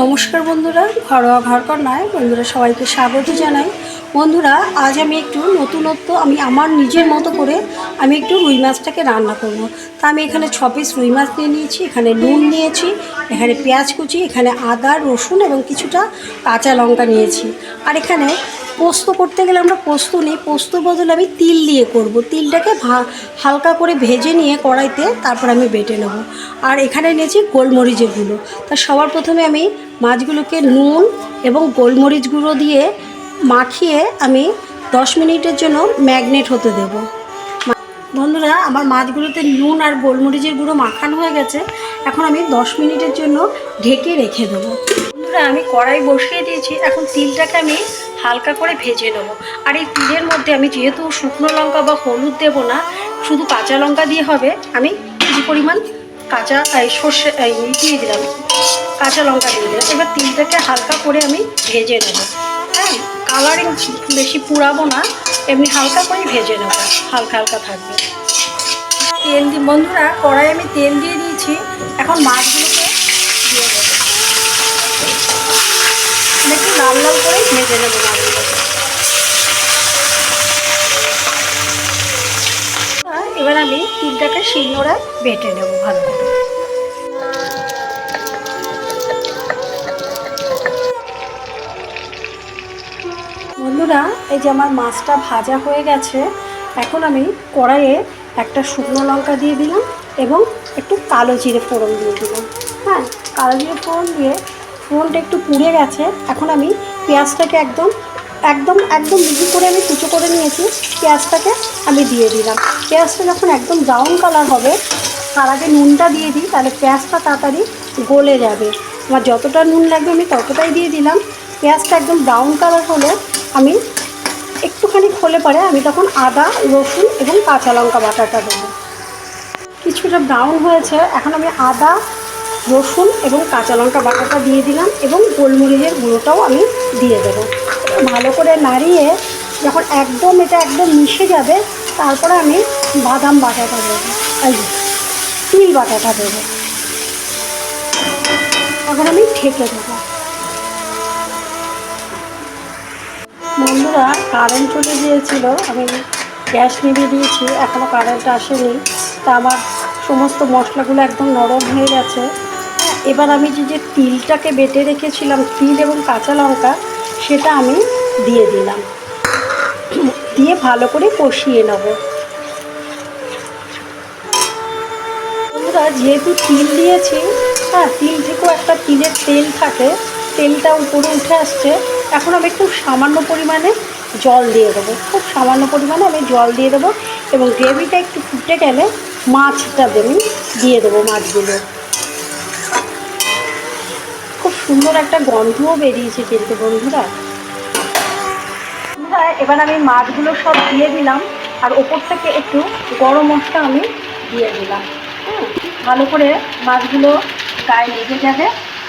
নমস্কার বন্ধুরা, ঘরোয়া ঘর ঘরকন্যায় বন্ধুরা, সবাইকে স্বাগত জানাই। বন্ধুরা, আজ আমি একটু নতুনত্ব, আমি আমার নিজের মতো করে আমি একটু রুই মাছটাকে রান্না করব। তা আমি এখানে ছ পিস রুই মাছ নিয়ে নিয়েছি, এখানে নুন নিয়েছি, এখানে পেঁয়াজ কুচি, এখানে আদা, রসুন এবং কিছুটা কাঁচা লঙ্কা নিয়েছি। আর এখানে পোস্ত করতে গেলে আমরা পোস্ত নিই। পোস্ত বদলে আমি তিল দিয়ে করব। তিলটাকে হালকা করে ভেজে নিয়ে কড়াইতে তারপর আমি বেটে নেব। আর এখানে নিয়েছি গোলমরিচের গুঁড়ো। তা সবার প্রথমে আমি মাছগুলোকে নুন এবং গোলমরিচ গুঁড়ো দিয়ে মাখিয়ে আমি দশ মিনিটের জন্য ম্যাগনেট হতে দেবো। বন্ধুরা, আমার মাছগুলোতে নুন আর গোলমরিচের গুঁড়ো মাখানো হয়ে গেছে। এখন আমি দশ মিনিটের জন্য ঢেকে রেখে দেবো। বন্ধুরা, আমি কড়াই বসিয়ে দিয়েছি। এখন তিলটাকে আমি হালকা করে ভেজে নেব। আর এই তিলের মধ্যে আমি যেহেতু শুকনো লঙ্কা বা হলুদ দেবো না, শুধু কাঁচা লঙ্কা দিয়ে হবে। আমি কিছু পরিমাণ কাঁচা সর্ষে দিয়ে দিলাম, কাঁচা লঙ্কা দিয়ে দিলাম। এবার তিলটাকে হালকা করে আমি ভেজে নেব। হ্যাঁ কালারিং বেশি পুড়াবো না, এমনি হালকা করে ভেজে নেব। হালকা হালকা থাকবে। তেল দি, বন্ধুরা কড়াই আমি তেল দিয়ে দিয়েছি। এখন মাছগুলোকে দিয়ে দেবো মানে একটু লাল লাল করে ভেজে নেব। মাছগুলোকে এবার আমি তিলটাকে শিলনোড়ায় বেটে নেব ভালো বন্ধুরা, এই যে আমার মাছটা ভাজা হয়ে গেছে, এখন আমি কড়াইয়ে একটা শুকনো লঙ্কা দিয়ে দিলাম এবং একটু কালো জিরে ফোড়ন দিয়ে দিলাম। হ্যাঁ কালো জিরে ফোড়ন দিয়ে ফোড়নটা একটু পুড়ে গেছে। এখন আমি পেঁয়াজটাকে একদম একদম একদম মিহি করে আমি কুচো করে নিয়েছি। পেঁয়াজটাকে আমি দিয়ে দিলাম। পেঁয়াজটা যখন একদম ব্রাউন কালার হবে, তার আগে নুনটা দিয়ে দিই, তাহলে পেঁয়াজটা তাড়াতাড়ি গলে যাবে। আমার যতটা নুন লাগবে আমি ততটাই দিয়ে দিলাম। পেঁয়াজটা একদম ব্রাউন কালার হলে আমি একটুখানি খোলে পরে আমি তখন আদা, রসুন এবং কাঁচা লঙ্কা বাটাটা দেবো। কিছুটা ব্রাউন হয়েছে, এখন আমি আদা রসুন এবং কাঁচা লঙ্কা বাটাটা দিয়ে দিলাম এবং গোলমরিচের গুঁড়োটাও আমি দিয়ে দেবো। ভালো করে নাড়িয়ে যখন একদম এটা একদম মিশে যাবে, তারপরে আমি বাদাম বাটাটা দেবো। এই তিল বাটাটা দেবো। এখন আমি ঠেকে দেবো। বন্ধুরা কারেন্ট চলে গিয়েছিল। আমি গ্যাস নিভিয়ে দিয়েছি এখনও কারেন্ট আসেনি। তা আমার সমস্ত মশলাগুলো একদম নরম হয়ে গেছে। এবার আমি যে যে তিলটাকে বেটে রেখেছিলাম, তিল এবং কাঁচা লঙ্কা, সেটা আমি দিয়ে দিলাম। দিয়ে ভালো করে কষিয়ে নেব। বন্ধুরা, যেহেতু তিল দিয়েছি হ্যাঁ তিল থেকেও একটা তিলের তেল থাকে, তেলটা উপরে উঠে আসছে, এখন আমি খুব সামান্য পরিমাণে জল দিয়ে দেবো। খুব সামান্য পরিমাণে আমি জল দিয়ে দেবো এবং গ্রেভিটা একটু ফুটে গেলে মাছটা দেবো দিয়ে দেবো মাছগুলো। খুব সুন্দর একটা গন্ধও বেরিয়েছে কিন্তু বন্ধুরা। এবার আমি মাছগুলো সব দিয়ে দিলাম, আর ওপর থেকে একটু গরম মশলা আমি দিয়ে দিলাম। ভালো করে মাছগুলো গায়ে লেগে যাবে।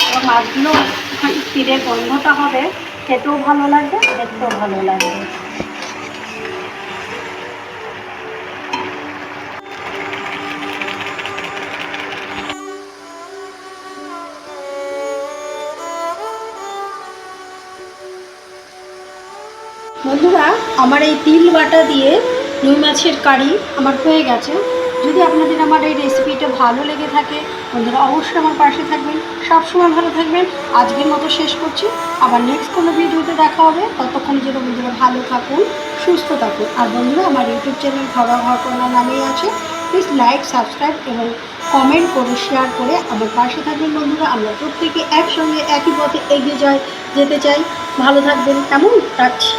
এবং মাছগুলো তীরের গন্ধটা হবে, খেতেও ভালো লাগবে, দেখতেও ভালো লাগবে। বন্ধুরা, আমার এই তিল বাটা দিয়ে রুই মাছের কারি আমার হয়ে গেছে। যদি আপনাদের আমার এই রেসিপিটা ভালো লেগে থাকে, বন্ধুরা অবশ্যই আমার পাশে থাকবেন। সবসময় ভালো থাকবেন। আজকের মতো শেষ করছি। আবার নেক্সট কোনো ভিডিওতে দেখা হবে। ততক্ষণ যেন বন্ধুরা ভালো থাকুন, সুস্থ থাকুন। আর বন্ধুরা, আমার ইউটিউব চ্যানেল ঘরোয়া ঘর নামেই আছে। প্লিজ লাইক সাবস্ক্রাইব এবং কমেন্ট করে শেয়ার করে আমার পাশে থাকবেন বন্ধুরা। আমরা প্রত্যেকে একসঙ্গে একই পথে এগিয়ে যাই, যেতে চাই। ভালো থাকবেন। কেমন? রাখছি।